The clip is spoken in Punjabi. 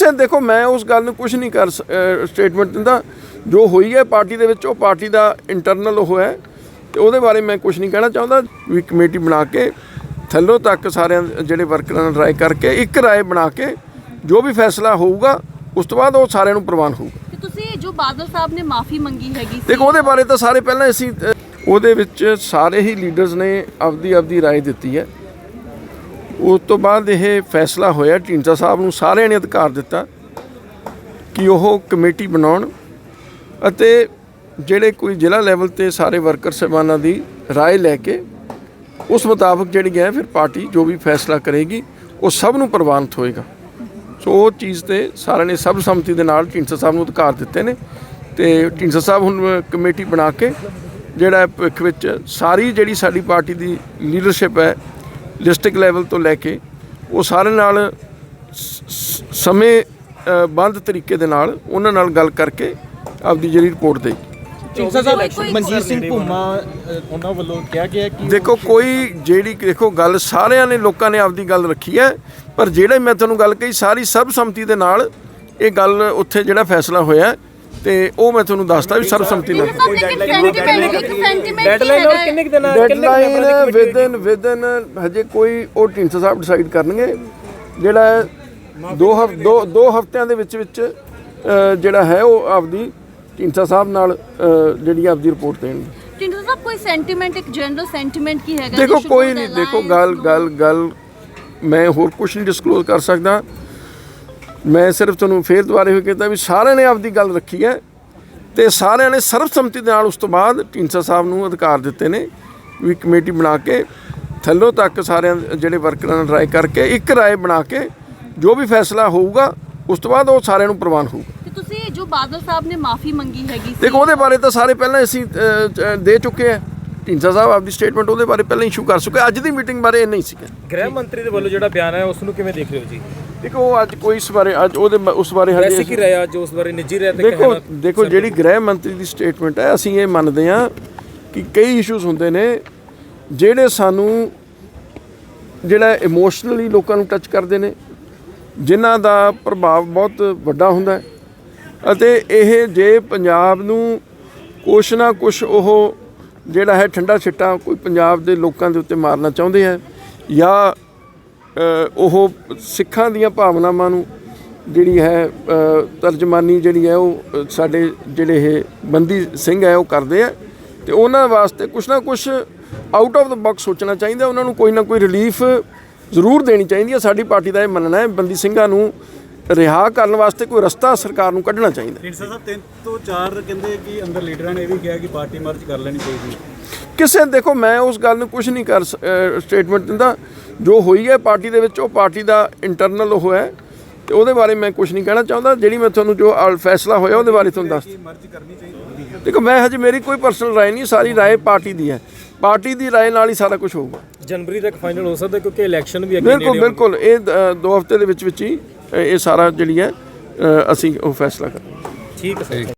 ਕਿਸੇ ਦੇਖੋ ਮੈਂ ਉਸ ਗੱਲ ਨੂੰ ਕੁਝ ਨਹੀਂ ਕਰ ਸਟੇਟਮੈਂਟ ਦਿੰਦਾ। ਜੋ ਹੋਈ ਹੈ ਪਾਰਟੀ ਦੇ ਵਿੱਚ ਉਹ ਪਾਰਟੀ ਦਾ ਇੰਟਰਨਲ ਉਹ ਹੈ ਤੇ ਉਹਦੇ ਬਾਰੇ ਮੈਂ ਕੁਝ ਨਹੀਂ ਕਹਿਣਾ ਚਾਹੁੰਦਾ। ਵੀ ਕਮੇਟੀ ਬਣਾ ਕੇ ਥੱਲੋਂ ਤੱਕ ਸਾਰਿਆਂ ਜਿਹੜੇ ਵਰਕਰਾਂ ਨਾਲ ਰਾਏ ਕਰਕੇ ਇੱਕ ਰਾਏ ਬਣਾ ਕੇ ਜੋ ਵੀ ਫੈਸਲਾ ਹੋਊਗਾ ਉਸ ਤੋਂ ਬਾਅਦ ਉਹ ਸਾਰਿਆਂ ਨੂੰ ਪ੍ਰਵਾਨ ਹੋਊਗਾ। ਤੇ ਤੁਸੀਂ ਜੋ ਬਾਦਲ ਸਾਹਿਬ ਨੇ ਮਾਫੀ ਮੰਗੀ ਹੈਗੀ ਦੇਖੋ ਉਹਦੇ ਬਾਰੇ ਤਾਂ ਸਾਰੇ ਪਹਿਲਾਂ ਅਸੀਂ ਉਹਦੇ ਵਿੱਚ ਸਾਰੇ ਹੀ ਲੀਡਰਸ ਨੇ ਆਪਦੀ ਆਪਦੀ ਰਾਏ ਦਿੱਤੀ ਹੈ। ਉਸ ਤੋਂ ਬਾਅਦ ਇਹ ਫੈਸਲਾ ਹੋਇਆ, ਢੀਂਡਸਾ ਸਾਹਿਬ ਨੂੰ ਸਾਰਿਆਂ ਨੇ ਅਧਿਕਾਰ ਦਿੱਤਾ ਕਿ ਉਹ ਕਮੇਟੀ ਬਣਾਉਣ ਅਤੇ ਜਿਹੜੇ ਕੋਈ ਜ਼ਿਲ੍ਹਾ ਲੈਵਲ ਤੇ ਸਾਰੇ ਵਰਕਰ ਸਹਿਬਾਨਾਂ ਦੀ ਰਾਏ ਲੈ ਕੇ ਉਸ ਮੁਤਾਬਕ ਜਿਹੜੀ ਹੈ ਫਿਰ ਪਾਰਟੀ ਜੋ ਵੀ ਫੈਸਲਾ ਕਰੇਗੀ, ਉਹ ਸਭ ਨੂੰ ਪ੍ਰਵਾਨਿਤ ਹੋਏਗਾ। ਸੋ ਉਹ ਚੀਜ਼ ਤੇ ਸਾਰਿਆਂ ਨੇ ਸਭ ਸੰਮਤੀ ਦੇ ਨਾਲ ਢੀਂਡਸਾ ਸਾਹਿਬ ਨੂੰ ਅਧਿਕਾਰ ਦਿੱਤੇ ਨੇ ਤੇ ਢੀਂਡਸਾ ਸਾਹਿਬ ਹੁਣ ਕਮੇਟੀ ਬਣਾ ਕੇ ਜਿਹੜਾ ਭਵਿੱਖ ਵਿੱਚ ਸਾਰੀ ਜਿਹੜੀ ਸਾਡੀ ਪਾਰਟੀ ਦੀ ਲੀਡਰਸ਼ਿਪ ਹੈ ਡਿਸਟ੍ਰਿਕਟ ਲੈਵਲ ਤੋਂ ਲੈ ਕੇ ਉਹ ਸਾਰੇ ਨਾਲ ਸਮੇਂ ਬੰਦ ਤਰੀਕੇ ਦੇ ਨਾਲ ਉਹਨਾਂ ਨਾਲ ਗੱਲ ਕਰਕੇ ਆਪਦੀ ਜਿਹੜੀ ਰਿਪੋਰਟ ਸਾਹਿਬ ਕੋਈ- ਮਨਜੀਤ ਸਿੰਘ ਭੁੰਮਾ ਉਹਨਾਂ ਵੱਲੋਂ ਕਿਹਾ ਗਿਆ ਕਿ ਦੇਖੋ ਕੋਈ ਜਿਹੜੀ ਦੇਖੋ ਗੱਲ ਸਾਰਿਆਂ ਨੇ ਲੋਕਾਂ ਨੇ ਆਪਦੀ ਗੱਲ ਰੱਖੀ ਹੈ ਪਰ ਜਿਹੜੇ ਮੈਂ ਤੁਹਾਨੂੰ ਗੱਲ ਕਹੀ ਸਾਰੀ ਸਰਬਸੰਮਤੀ ਦੇ ਨਾਲ ਇਹ ਗੱਲ ਉੱਥੇ ਜਿਹੜਾ ਫੈਸਲਾ ਹੋਇਆ ਤੇ ਉਹ ਮੈਂ ਤੁਹਾਨੂੰ ਦੱਸਦਾ ਵੀ ਸਰਬਸੰਮਤੀ ਨਾਲ। ਡੈਡਲਾਈਨ ਔਰ ਕਿੰਨੇ ਕੁ ਦਿਨਾਂ ਕਿੰਨੇ ਕੁ ਮੈਂਬਰਾਂ ਦੀ ਡੈਡਲਾਈਨ ਵਿਦਨ ਵਿਦਨ ਹਜੇ ਕੋਈ ਉਹ ਢੀਂਡਸਾ ਸਾਹਿਬ ਡਿਸਾਈਡ ਕਰਨਗੇ। ਜਿਹੜਾ ਹੈ ਦੋ ਹਫ ਦੋ ਦੋ ਹਫ਼ਤਿਆਂ ਦੇ ਵਿੱਚ ਵਿੱਚ ਅ, ਜਿਹੜਾ ਹੈ ਉਹ ਆਪਦੀ ਢੀਂਡਸਾ ਸਾਹਿਬ ਨਾਲ ਅ, ਜਿਹੜੀ ਆਪਦੀ ਰਿਪੋਰਟ ਦੇਣਗੇ। ਟਿੰਡੋ ਸਾਹਿਬ ਕੋਈ ਸੈਂਟੀਮੈਂਟ ਇੱਕ ਜਨਰਲ ਸੈਂਟੀਮੈਂਟ ਕੀ ਹੈਗਾ? ਦੇਖੋ ਜੀ, ਕੋਈ ਸ਼ੁਰੂ ਨਹੀਂ। ਤੋਂ ਦੇਖੋ alliance ਗੱਲ ਨੂੰ? ਗੱਲ ਗੱਲ ਮੈਂ ਹੋਰ ਮੈਂ ਸਿਰਫ ਤੁਹਾਨੂੰ ਫੇਰ ਦੁਬਾਰੇ ਹੋਏ ਕਹਿੰਦਾ ਵੀ ਸਾਰਿਆਂ ਨੇ ਆਪਦੀ ਗੱਲ ਰੱਖੀ ਹੈ ਤੇ ਸਾਰਿਆਂ ਨੇ ਸਰਬਸੰਮਤੀ ਦੇ ਨਾਲ ਉਸ ਤੋਂ ਬਾਅਦ ਢੀਂਡਸਾ ਸਾਹਿਬ ਨੂੰ ਅਧਿਕਾਰ ਦਿੱਤੇ ਨੇ ਵੀ ਕਮੇਟੀ ਬਣਾ ਕੇ ਥੱਲੋਂ ਤੱਕ ਸਾਰਿਆਂ ਜਿਹੜੇ ਵਰਕਰਾਂ ਨਾਲ ਰਾਏ ਕਰਕੇ ਇੱਕ ਰਾਏ ਬਣਾ ਕੇ ਜੋ ਵੀ ਫੈਸਲਾ ਹੋਊਗਾ ਉਸ ਤੋਂ ਬਾਅਦ ਉਹ ਸਾਰਿਆਂ ਨੂੰ ਪ੍ਰਵਾਨ ਹੋਊਗਾ। ਤੇ ਤੁਸੀਂ ਜੋ ਬਾਦਲ ਸਾਹਿਬ ਨੇ ਮਾਫੀ ਮੰਗੀ ਹੈਗੀ ਸੀ ਦੇਖੋ ਉਹਦੇ ਬਾਰੇ ਤਾਂ ਸਾਰੇ ਪਹਿਲਾਂ ਅਸੀਂ ਦੇ ਚੁੱਕੇ ਆ। ਢੀਂਡਸਾ ਸਾਹਿਬ ਆਪਦੀ ਸਟੇਟਮੈਂਟ ਉਹਦੇ ਬਾਰੇ ਪਹਿਲਾਂ ਇਸ਼ੂ ਕਰ ਚੁੱਕੇ ਅੱਜ ਦੀ ਮੀਟਿੰਗ ਬਾਰੇ ਇਹ ਨਹੀਂ ਸੀਗਾ ਗ੍ਰਹਿ ਮੰਤਰੀ ਦੇ ਵੱਲੋਂ ਜਿਹੜਾ ਬਿਆਨ ਹੈ ਉਸ ਨੂੰ ਕਿਵੇਂ ਦੇਖ ਰਹੇ ਹੋ ਜੀ? ਦੇਖੋ ਅੱਜ ਕੋਈ ਇਸ ਬਾਰੇ ਅੱਜ ਉਹਦੇ ਉਸ ਬਾਰੇ ਵੈਸੇ ਕੀ ਰਿਹਾ ਅੱਜ ਉਸ ਬਾਰੇ ਨਿੱਜੀ ਰਿਹਾ ਤੇ ਦੇਖੋ ਕਹਿਣਾ ਦੇਖੋ ਜਿਹੜੀ ਗ੍ਰਹਿ ਮੰਤਰੀ ਦੀ ਸਟੇਟਮੈਂਟ ਹੈ ਅਸੀਂ ਇਹ ਮੰਨਦੇ ਹਾਂ ਕਿ ਕਈ ਇਸ਼ੂਜ਼ ਹੁੰਦੇ ਨੇ ਜਿਹੜੇ ਸਾਨੂੰ ਜਿਹੜਾ ਇਮੋਸ਼ਨਲੀ ਲੋਕਾਂ ਨੂੰ ਟੱਚ ਕਰਦੇ ਨੇ ਜਿਨ੍ਹਾਂ ਦਾ ਪ੍ਰਭਾਵ ਬਹੁਤ ਵੱਡਾ ਹੁੰਦਾ ਹੈ। ਅਤੇ ਇਹ ਜੇ ਪੰਜਾਬ ਨੂੰ ਕੁਛ ਨਾ ਕੁਛ ਉਹ ਜਿਹੜਾ ਹੈ ਠੰਡਾ ਛਿੱਟਾ ਕੋਈ ਪੰਜਾਬ ਦੇ ਲੋਕਾਂ ਦੇ ਉੱਤੇ ਮਾਰਨਾ ਚਾਹੁੰਦੇ ਆ ਜਾਂ ਉਹ ਸਿੱਖਾਂ ਦੀਆਂ ਭਾਵਨਾਵਾਂ ਨੂੰ ਜਿਹੜੀ ਹੈ ਤਰਜਮਾਨੀ ਜਿਹੜੀ ਹੈ ਉਹ ਸਾਡੇ ਜਿਹੜੇ ਇਹ ਬੰਦੀ ਸਿੰਘ ਹੈ ਉਹ ਕਰਦੇ ਆ। ਤੇ ਉਹਨਾਂ ਵਾਸਤੇ ਕੁਛ ਨਾ ਕੁਛ ਆਊਟ ਆਫ ਦਾ ਬਾਕਸ ਸੋਚਣਾ ਚਾਹੀਦਾ ਉਹਨਾਂ ਨੂੰ ਕੋਈ ਨਾ ਕੋਈ ਰਿਲੀਫ ਜ਼ਰੂਰ ਦੇਣੀ ਚਾਹੀਦੀ ਹੈ। ਸਾਡੀ ਪਾਰਟੀ ਦਾ ਇਹ ਮੰਨਣਾ ਹੈ ਬੰਦੀ ਸਿੰਘਾਂ ਨੂੰ ਰਿਹਾ ਕਰਨ ਵਾਸਤੇ ਕੋਈ ਰਸਤਾ ਸਰਕਾਰ ਨੂੰ ਕੱਢਣਾ ਚਾਹੀਦਾ। ਢੀਂਡਸਾ ਸਾਹਿਬ ਤਿੰਨ ਤੋਂ ਚਾਰ ਕਹਿੰਦੇ ਕਿ ਅੰਦਰ ਲੀਡਰਾਂ ਨੇ ਇਹ ਵੀ ਕਿਹਾ ਕਿ ਪਾਰਟੀ ਮਰਜ ਕਰ ਲੈਣੀ ਚਾਹੀਦੀ ਕਿਸੇ ਦੇਖੋ ਮੈਂ ਉਸ ਗੱਲ ਨੂੰ ਕੁਝ ਨਹੀਂ ਕਰ ਸਟੇਟਮੈਂਟ ਦਿੰਦਾ। ਜੋ ਹੋਈ ਹੈ ਪਾਰਟੀ ਦੇ ਵਿੱਚ ਉਹ ਪਾਰਟੀ ਦਾ ਇੰਟਰਨਲ ਉਹ ਹੈ। ਤੇ ਉਹਦੇ ਬਾਰੇ ਮੈਂ ਕੁਝ ਨਹੀਂ ਕਹਿਣਾ ਚਾਹੁੰਦਾ। ਜਿਹੜੀ ਮੈਂ ਤੁਹਾਨੂੰ ਜੋ ਫੈਸਲਾ ਹੋਇਆ ਉਹਦੇ ਬਾਰੇ ਤੁਹਾਨੂੰ ਦੱਸ ਦੇਖੋ ਮੈਂ ਹਜੇ ਮੇਰੀ ਕੋਈ ਪਰਸਨਲ ਰਾਏ ਨਹੀਂ ਸਾਰੀ ਰਾਏ ਪਾਰਟੀ ਦੀ ਹੈ। ਪਾਰਟੀ ਦੀ ਰਾਏ ਨਾਲ ਹੀ ਸਾਰਾ ਕੁਝ ਹੋਊਗਾ। ਜਨਵਰੀ ਤੱਕ ਫਾਈਨਲ ਹੋ ਸਕਦਾ ਕਿਉਂਕਿ ਇਲੈਕਸ਼ਨ ਵੀ ਅੱਗੇ ਬਿਲਕੁਲ ਨੇੜੇ ਬਿਲਕੁਲ। ਇਹ ਅ, ਦੋ ਹਫ਼ਤੇ ਦੇ ਵਿੱਚ ਵਿੱਚ ਹੀ ਇਹ ਸਾਰਾ ਜਿਹੜੀ ਹੈ ਅਸੀਂ ਉਹ ਫੈਸਲਾ ਕਰਾਂਗੇ। ਠੀਕ ਹੈ ਸਰ।